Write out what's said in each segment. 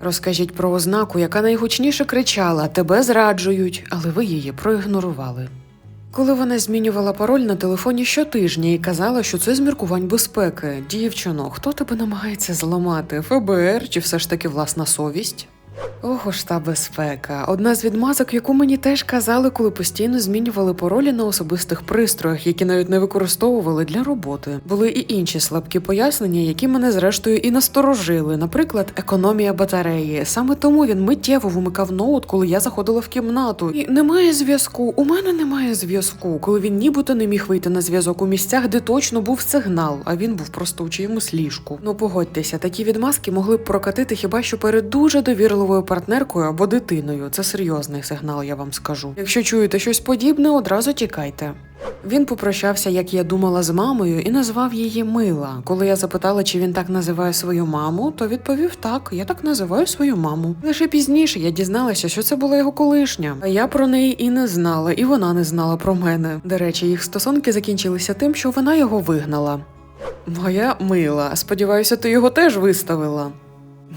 Розкажіть про ознаку, яка найгучніше кричала Тебе зраджують, але ви її проігнорували. Коли вона змінювала пароль на телефоні щотижня і казала, що це з міркувань безпеки, дівчино, хто тебе намагається зламати? ФБР чи все ж таки власна совість? Ого ж та безпека. Одна з відмазок, яку мені теж казали, коли постійно змінювали паролі на особистих пристроях, які навіть не використовували для роботи. Були і інші слабкі пояснення, які мене зрештою і насторожили. Наприклад, економія батареї. Саме тому він миттєво вимикав ноут, коли я заходила в кімнату. І немає зв'язку. У мене немає зв'язку. Коли він нібито не міг вийти на зв'язок у місцях, де точно був сигнал, а він був просто у чиємусь ліжку. Ну погодьтеся, такі відмазки могли б прокатити хіба що перед дуже довірливою партнеркою або дитиною. Це серйозний сигнал, я вам скажу. Якщо чуєте щось подібне, одразу тікайте. Він попрощався, як я думала, з мамою, і назвав її Мила. Коли я запитала, чи він так називає свою маму, то відповів так, я так називаю свою маму. Лише пізніше я дізналася, що це була його колишня. А я про неї і не знала, і вона не знала про мене. До речі, їх стосунки закінчилися тим, що вона його вигнала. Моя мила, сподіваюся, ти його теж виставила.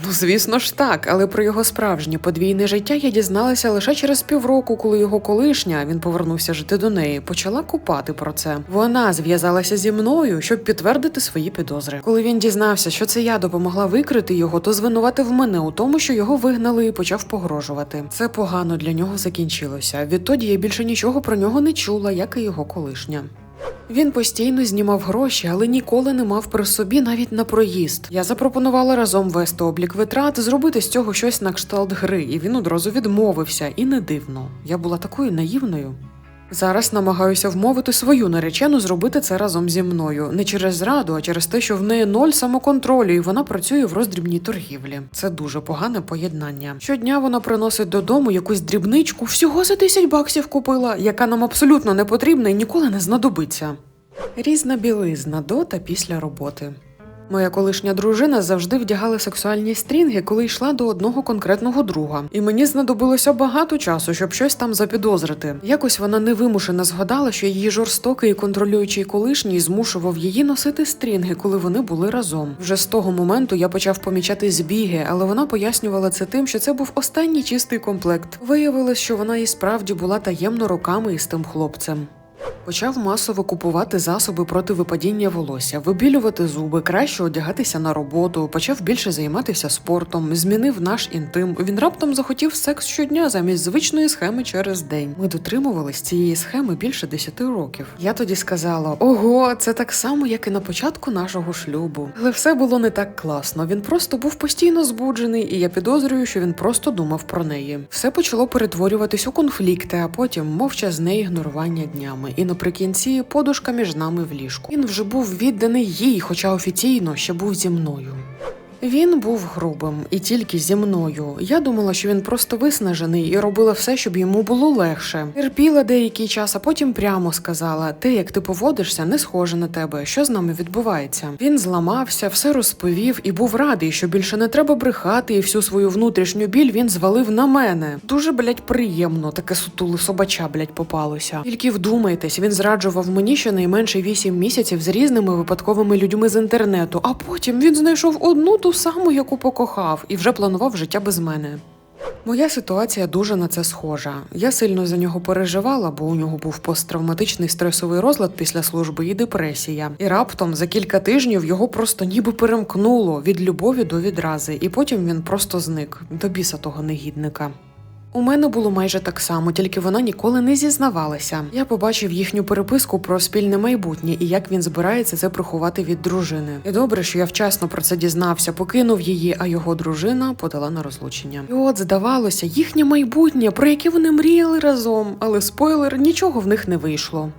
Ну, звісно ж так, але про його справжнє подвійне життя я дізналася лише через півроку, коли його колишня він повернувся жити до неї, почала купати про це. Вона зв'язалася зі мною, щоб підтвердити свої підозри. Коли він дізнався, що це я допомогла викрити його, то звинуватив мене у тому, що його вигнали і почав погрожувати. Це погано для нього закінчилося. Відтоді я більше нічого про нього не чула, як і його колишня. Він постійно знімав гроші, але ніколи не мав при собі навіть на проїзд. Я запропонувала разом вести облік витрат, зробити з цього щось на кшталт гри, і він одразу відмовився, і не дивно. Я була такою наївною. Зараз намагаюся вмовити свою наречену зробити це разом зі мною, не через зраду, а через те, що в неї ноль самоконтролю, і вона працює в роздрібній торгівлі. Це дуже погане поєднання. Щодня вона приносить додому якусь дрібничку, всього за 10 баксів купила, яка нам абсолютно не потрібна і ніколи не знадобиться. Різна білизна до та після роботи. Моя колишня дружина завжди вдягала сексуальні стрінги, коли йшла до одного конкретного друга, і мені знадобилося багато часу, щоб щось там запідозрити. Якось вона невимушено згадала, що її жорстокий і контролюючий колишній змушував її носити стрінги, коли вони були разом. Вже з того моменту я почав помічати збіги, але вона пояснювала це тим, що це був останній чистий комплект. Виявилось, що вона і справді була таємно роками із тим хлопцем. Почав масово купувати засоби проти випадіння волосся, вибілювати зуби, краще одягатися на роботу, почав більше займатися спортом, змінив наш інтим. Він раптом захотів секс щодня замість звичної схеми через день. Ми дотримувались цієї схеми більше 10 років. Я тоді сказала: ого, це так само, як і на початку нашого шлюбу. Але все було не так класно. Він просто був постійно збуджений, і я підозрюю, що він просто думав про неї. Все почало перетворюватись у конфлікти, а потім мовчазне ігнорування днями. І наприкінці подушка між нами в ліжку. Він вже був відданий їй, хоча офіційно ще був зі мною. Він був грубим і тільки зі мною. Я думала, що він просто виснажений і робила все, щоб йому було легше. Терпіла деякий час, а потім прямо сказала: те, як ти поводишся, не схоже на тебе. Що з нами відбувається? Він зламався, все розповів і був радий, що більше не треба брехати, і всю свою внутрішню біль він звалив на мене. Дуже блять приємно, таке сутуле собача, блять, попалося. Тільки вдумайтесь, він зраджував мені щонайменше вісім місяців з різними випадковими людьми з інтернету, а потім він знайшов одну ту саму, яку покохав, і вже планував життя без мене. Моя ситуація дуже на це схожа. Я сильно за нього переживала, бо у нього був посттравматичний стресовий розлад після служби і депресія. І раптом за кілька тижнів його просто ніби перемкнуло від любові до відрази, і потім він просто зник до біса того негідника. У мене було майже так само, тільки вона ніколи не зізнавалася. Я побачив їхню переписку про спільне майбутнє і як він збирається це приховати від дружини. І добре, що я вчасно про це дізнався, покинув її, а його дружина подала на розлучення. І от здавалося, їхнє майбутнє, про яке вони мріяли разом, але спойлер нічого в них не вийшло.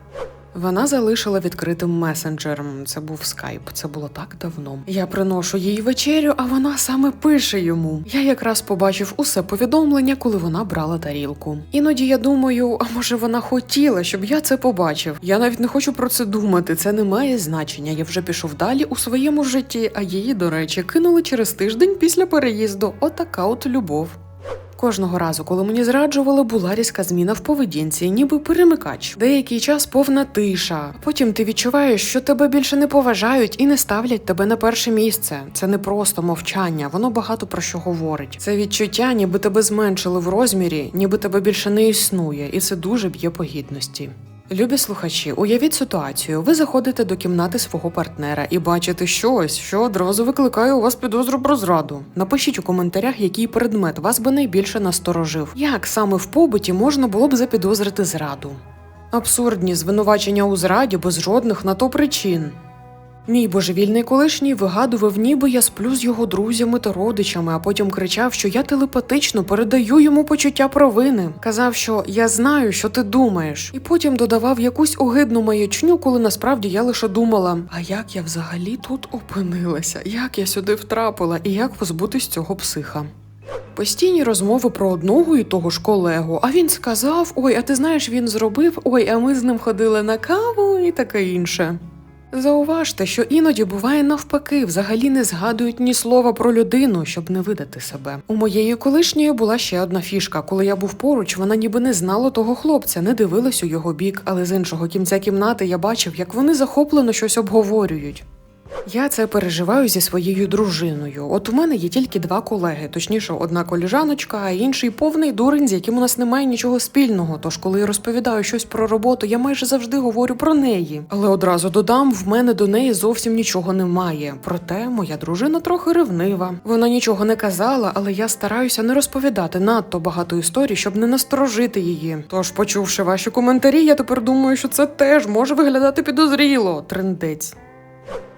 Вона залишила відкритим месенджером. Це був скайп. Це було так давно. Я приношу їй вечерю, а вона саме пише йому. Я якраз побачив усе повідомлення, коли вона брала тарілку. Іноді я думаю, а може вона хотіла, щоб я це побачив. Я навіть не хочу про це думати. Це не має значення. Я вже пішов далі у своєму житті, а її, до речі, кинули через тиждень після переїзду. Отака от любов. Кожного разу, коли мені зраджували, була різка зміна в поведінці, ніби перемикач. Деякий час повна тиша. Потім ти відчуваєш, що тебе більше не поважають і не ставлять тебе на перше місце. Це не просто мовчання, воно багато про що говорить. Це відчуття, ніби тебе зменшили в розмірі, ніби тебе більше не існує, і це дуже б'є по гідності. Любі слухачі, уявіть ситуацію. Ви заходите до кімнати свого партнера і бачите щось, що одразу викликає у вас підозру про зраду. Напишіть у коментарях, який предмет вас би найбільше насторожив. Як саме в побуті можна було б запідозрити зраду? Абсурдні звинувачення у зраді без жодних на то причин. Мій божевільний колишній вигадував, ніби я сплю з його друзями та родичами, а потім кричав, що я телепатично передаю йому почуття провини. Казав, що я знаю, що ти думаєш, і потім додавав якусь огидну маячню, коли насправді я лише думала: а як я взагалі тут опинилася, як я сюди втрапила, і як позбутись цього психа. Постійні розмови про одного і того ж колегу. А він сказав: Ой, а ти знаєш, він зробив, ой, а ми з ним ходили на каву і таке інше. Зауважте, що іноді буває навпаки, взагалі не згадують ні слова про людину, щоб не видати себе. У моєї колишньої була ще одна фішка. Коли я був поруч, вона ніби не знала того хлопця, не дивилась у його бік, але з іншого кінця кімнати я бачив, як вони захоплено щось обговорюють. Я це переживаю зі своєю дружиною. От у мене є тільки два колеги, точніше, одна коліжаночка, а інший повний дурень, з яким у нас немає нічого спільного. Тож, коли я розповідаю щось про роботу, я майже завжди говорю про неї. Але одразу додам, в мене до неї зовсім нічого немає. Проте моя дружина трохи ревнива. Вона нічого не казала, але я стараюся не розповідати надто багато історій, щоб не насторожити її. Тож, почувши ваші коментарі, я тепер думаю, що це теж може виглядати підозріло. Трендець.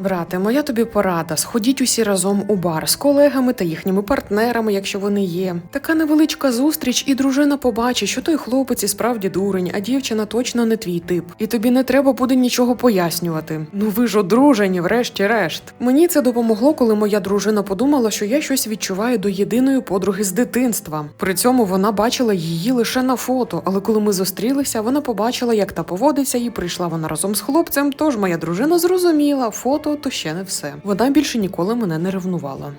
Брате, моя тобі порада. Сходіть усі разом у бар з колегами та їхніми партнерами, якщо вони є. Така невеличка зустріч, і дружина побачить, що той хлопець і справді дурень, а дівчина точно не твій тип. І тобі не треба буде нічого пояснювати. Ну ви ж одружені, врешті-решт. Мені це допомогло, коли моя дружина подумала, що я щось відчуваю до єдиної подруги з дитинства. При цьому вона бачила її лише на фото, але коли ми зустрілися, вона побачила, як та поводиться, і прийшла вона разом з хлопцем. Тож моя дружина зрозуміла, фото то ще не все. Вона більше ніколи мене не ревнувала.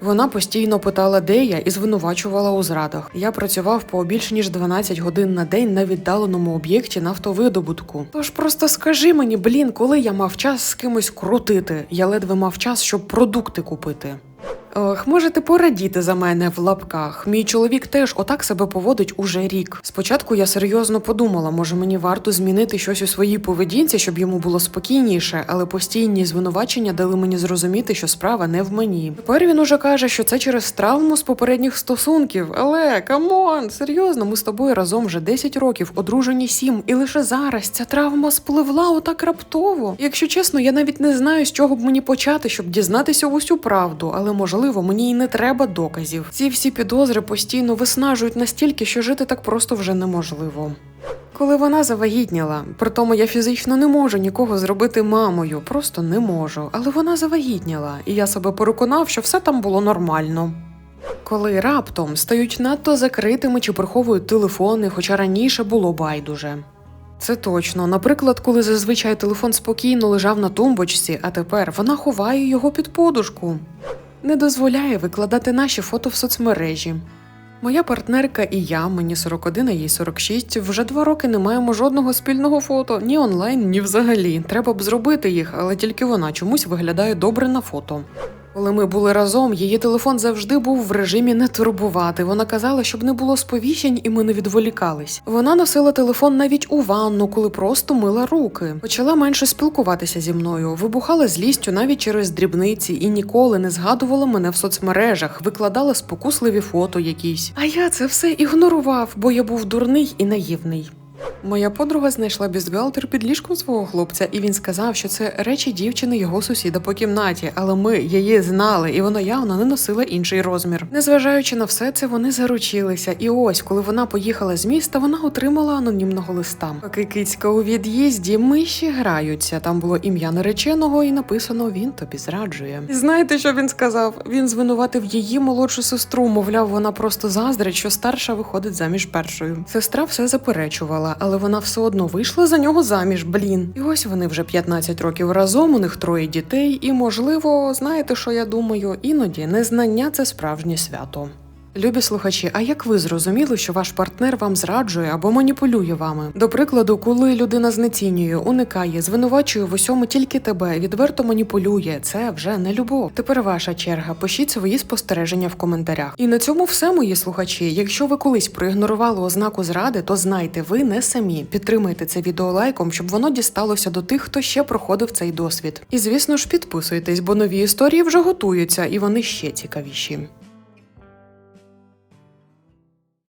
Вона постійно питала, де я, і звинувачувала у зрадах. Я працював по більш ніж 12 годин на день на віддаленому об'єкті нафтовидобутку. Тож просто скажи мені, блін, коли я мав час з кимось крутити, я ледве мав час, щоб продукти купити. Ох, можете порадіти за мене в лапках. Мій чоловік теж отак себе поводить уже рік. Спочатку я серйозно подумала, може мені варто змінити щось у своїй поведінці, щоб йому було спокійніше, але постійні звинувачення дали мені зрозуміти, що справа не в мені. Тепер він уже каже, що це через травму з попередніх стосунків. Але камон, серйозно, ми з тобою разом вже 10 років, одружені 7, і лише зараз ця травма спливла отак раптово. Якщо чесно, я навіть не знаю, з чого б мені почати, щоб дізнатися усю правду, але можливо, мені і не треба доказів. Ці всі підозри постійно виснажують настільки, що жити так просто вже неможливо. Коли вона завагітніла, при тому я фізично не можу нікого зробити мамою, просто не можу. Але вона завагітніла, і я себе переконав, що все там було нормально. Коли раптом стають надто закритими чи приховують телефони, хоча раніше було байдуже. Це точно. Наприклад, коли зазвичай телефон спокійно лежав на тумбочці, а тепер вона ховає його під подушку. Не дозволяє викладати наші фото в соцмережі. Моя партнерка і я, мені 41, а їй 46, вже два роки не маємо жодного спільного фото ні онлайн, ні взагалі. Треба б зробити їх, але тільки вона чомусь виглядає добре на фото. Коли ми були разом, її телефон завжди був в режимі не турбувати. Вона казала, щоб не було сповіщень і ми не відволікались. Вона носила телефон навіть у ванну, коли просто мила руки. Почала менше спілкуватися зі мною, вибухала злістю навіть через дрібниці і ніколи не згадувала мене в соцмережах, викладала спокусливі фото якісь. А я це все ігнорував, бо я був дурний і наївний. Моя подруга знайшла бюстгальтер під ліжком свого хлопця, і він сказав, що це речі дівчини його сусіда по кімнаті, але ми її знали, і вона явно не носила інший розмір. Незважаючи на все це, вони заручилися. І ось, коли вона поїхала з міста, вона отримала анонімного листа. Поки кицька у від'їзді, миші граються. Там було ім'я нареченого, і написано Він тобі зраджує. І знаєте, що він сказав? Він звинуватив її молодшу сестру. Мовляв, вона просто заздрить, що старша виходить заміж першою. Сестра все заперечувала, але вона все одно вийшла за нього заміж. Блін. І ось вони вже 15 років разом. У них троє дітей, і можливо, знаєте, що я думаю, іноді незнання це справжнє свято. Любі слухачі, а як ви зрозуміли, що ваш партнер вам зраджує або маніпулює вами? До прикладу, коли людина знецінює, уникає, звинувачує в усьому тільки тебе, відверто маніпулює, це вже не любов. Тепер ваша черга. Пишіть свої спостереження в коментарях. І на цьому все, мої слухачі. Якщо ви колись проігнорували ознаку зради, то знайте, ви не самі. Підтримайте це відео лайком, щоб воно дісталося до тих, хто ще проходив цей досвід. І звісно ж, підписуйтесь, бо нові історії вже готуються, і вони ще цікавіші.